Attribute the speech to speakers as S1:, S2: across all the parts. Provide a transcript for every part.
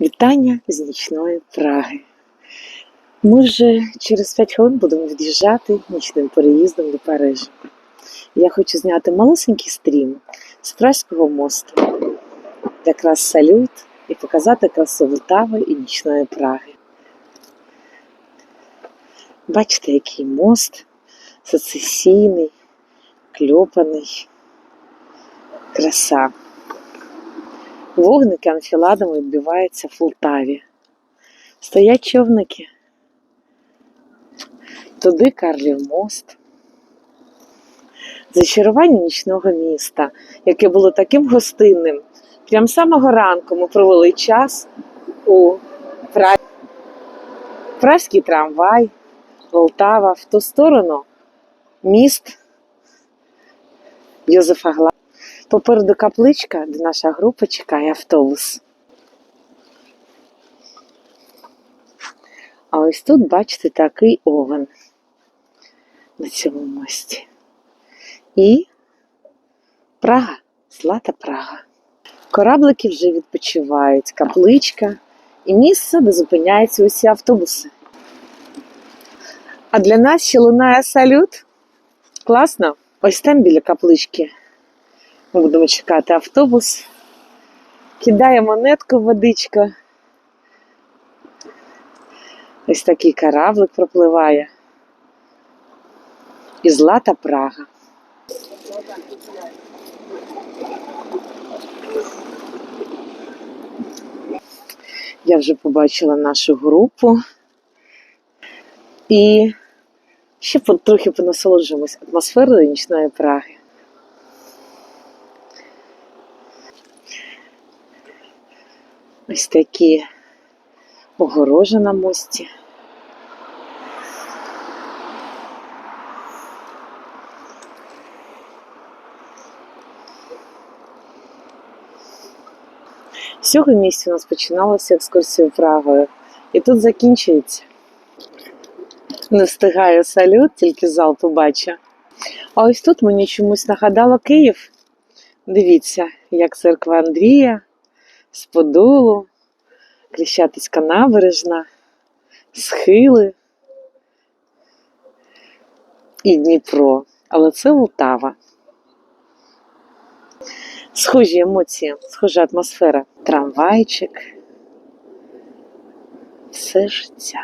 S1: Вітання з нічної Праги. Ми вже через 5 хвилин будемо від'їжджати нічним переїздом до Парижа. Я хочу зняти малесенький стрім з Пражського мосту, якраз салют і показати красу Витави і нічної Праги. Бачите, який мост сецесійний, кльопаний, краса. Вогники анфіладами відбиваються в Полтаві. Стоять човники. Туди Карлів мост. Зачарування нічного міста, яке було таким гостинним. Прям з самого ранку ми провели час у Пра... Пражський трамвай, Полтава, в ту сторону міст Йозефа Гла. Попереду капличка, де наша група чекає автобус. А ось тут, бачите, такий овен на цьому мості. І Прага, злата Прага. Кораблики вже відпочивають, капличка і місце, де зупиняються усі автобуси. А для нас ще лунає салют. Класно. Ось там біля каплички. Ми будемо чекати автобус. Кидає монетку в водичку. Ось такий кораблик пропливає. І злата Прага. Я вже побачила нашу групу. І ще трохи понасолоджуємось атмосферою нічної Праги. Ось такі огорожі на мості. З цього місця у нас починалася екскурсія Прагою. І тут закінчується. Не встигаю салют, тільки зал побачу. А ось тут мені чомусь нагадало Київ. Дивіться, як церква Андрія з Подолу, Кліщатиська набережна, схили і Дніпро. Але це Лутава. Схожі емоції, схожа атмосфера. Трамвайчик. Все життя.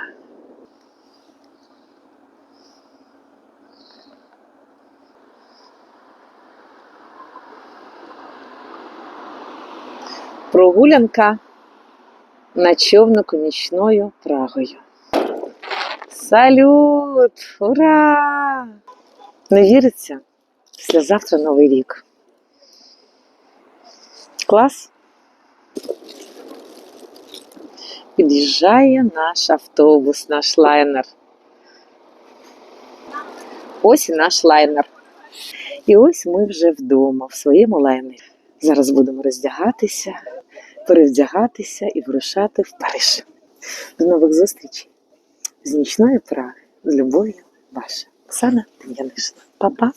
S1: Прогулянка на човнику нічною Прагою. Салют! Ура! Не віриться? Післязавтра Новий рік. Клас. Під'їжджає наш автобус, наш лайнер. Ось і наш лайнер. І ось ми вже вдома, в своєму лайнері. Зараз будемо роздягатися, перевдягатися і вирушати в Париж. До нових зустрічей з нічної Праги. З любов'ю, ваша Оксана Дем'янишина. Па-па!